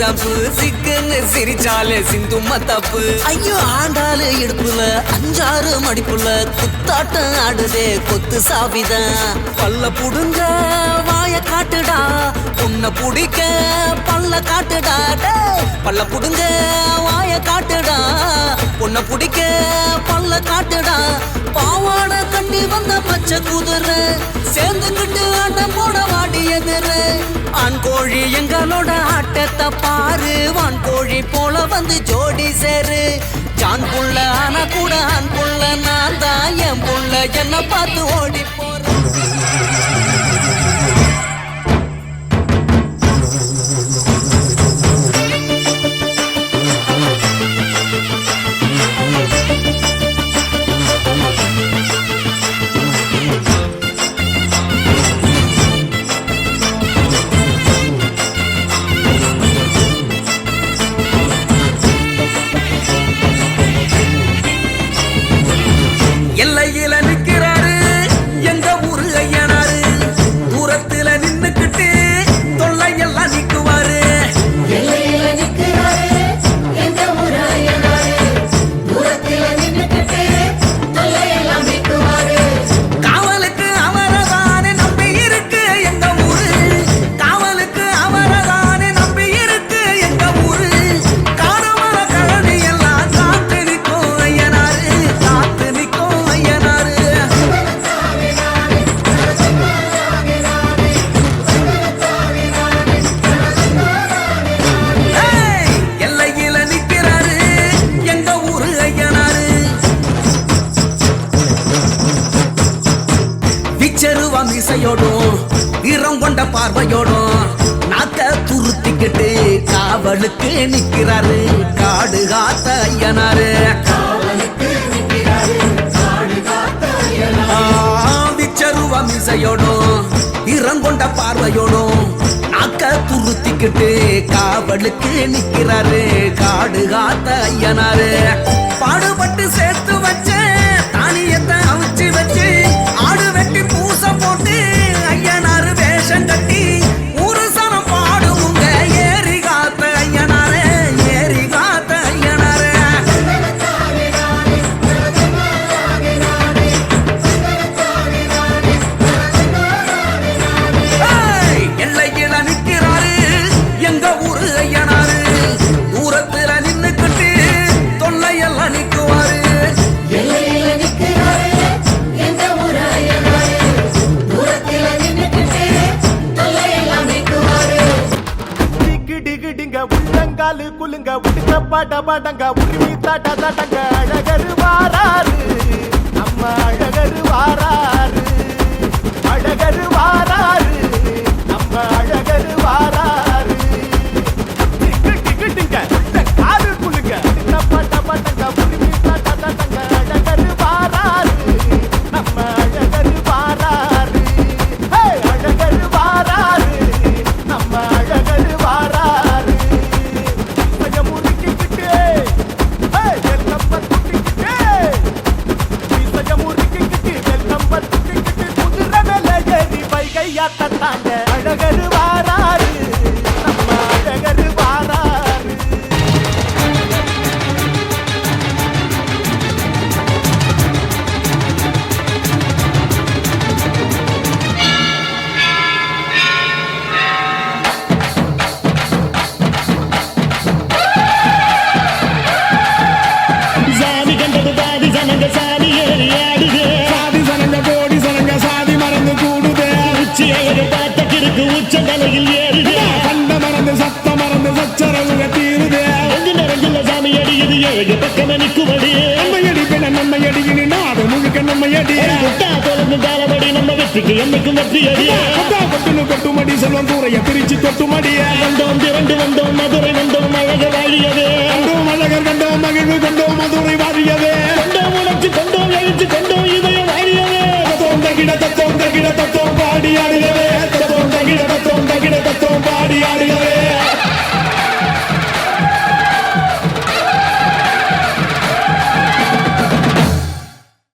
சிறப்பு சிக்கன்னு சிரிச்சாலே சிந்து தப்பு ஐயோ ஆண்டாளு இடுப்புல அஞ்சாறு மடிப்புல குத்தாட்டம் ஆடுதே கொத்து சாவிதான் பல்ல புடுங்க வாய காட்டுடா. உன்னை புடிக்க பல்ல காட்டுடா. பல்ல புடுங்க வாய காட்டுடா. உன்னை புடிக்க பல்ல காட்டுடா. பாவாட கட்டி வந்த பச்சை குதிரை சேர்ந்துக்கிட்டு ஆட்டம் போட வாடி எதிரே. ஆண் கோழி எங்களோட ஆட்டத்தை பாரு. வான் கோழி போல வந்து ஜோடி சேரு. ஜான் புள்ள ஆனா கூட ஆண் புள்ள நான் தான் என் புள்ள. என்ன பார்த்து ஓடி போற பார்வையோடும் நாக்க துருத்திக்கிட்டு காவலுக்கு நிக்கிறாரு காடு காத்த ஐயனாரு. ஆ, விச்சருவா மிசையோடும் வீரம் பார்வையோடும் நாக்க துருத்திக்கிட்டு காவலுக்கு நிக்கிறாரு காடு காத்த ஐயனாரு. பாடு உடுக்க பாட பாடங்க உரிமை தாட்ட தாட்டங்க அழகரு வாராரு. தலையில் ஏறுது கண்ட மறந்து சத்த மறந்து சச்சரவுக தீருதே. நெஞ்சு நிறைஞ்சுள்ள சாமி அடியுது ஏழு பக்கம் நிற்குமடி நன்மையடி பின்ன நன்மையடி இனி நாடு முழுக்க நன்மையடி முட்டா தொடர்ந்து தாளபடி நம்ம வெற்றிக்கு என்னைக்கும் வெற்றி அடிய கொட்டா கொட்டுனு கொட்டுமடி செல்வம் கூரைய பிரிச்சு கொட்டுமடிய வந்தோம் திரண்டு வந்தோம் மதுரை வந்தோம் அழக வாழியது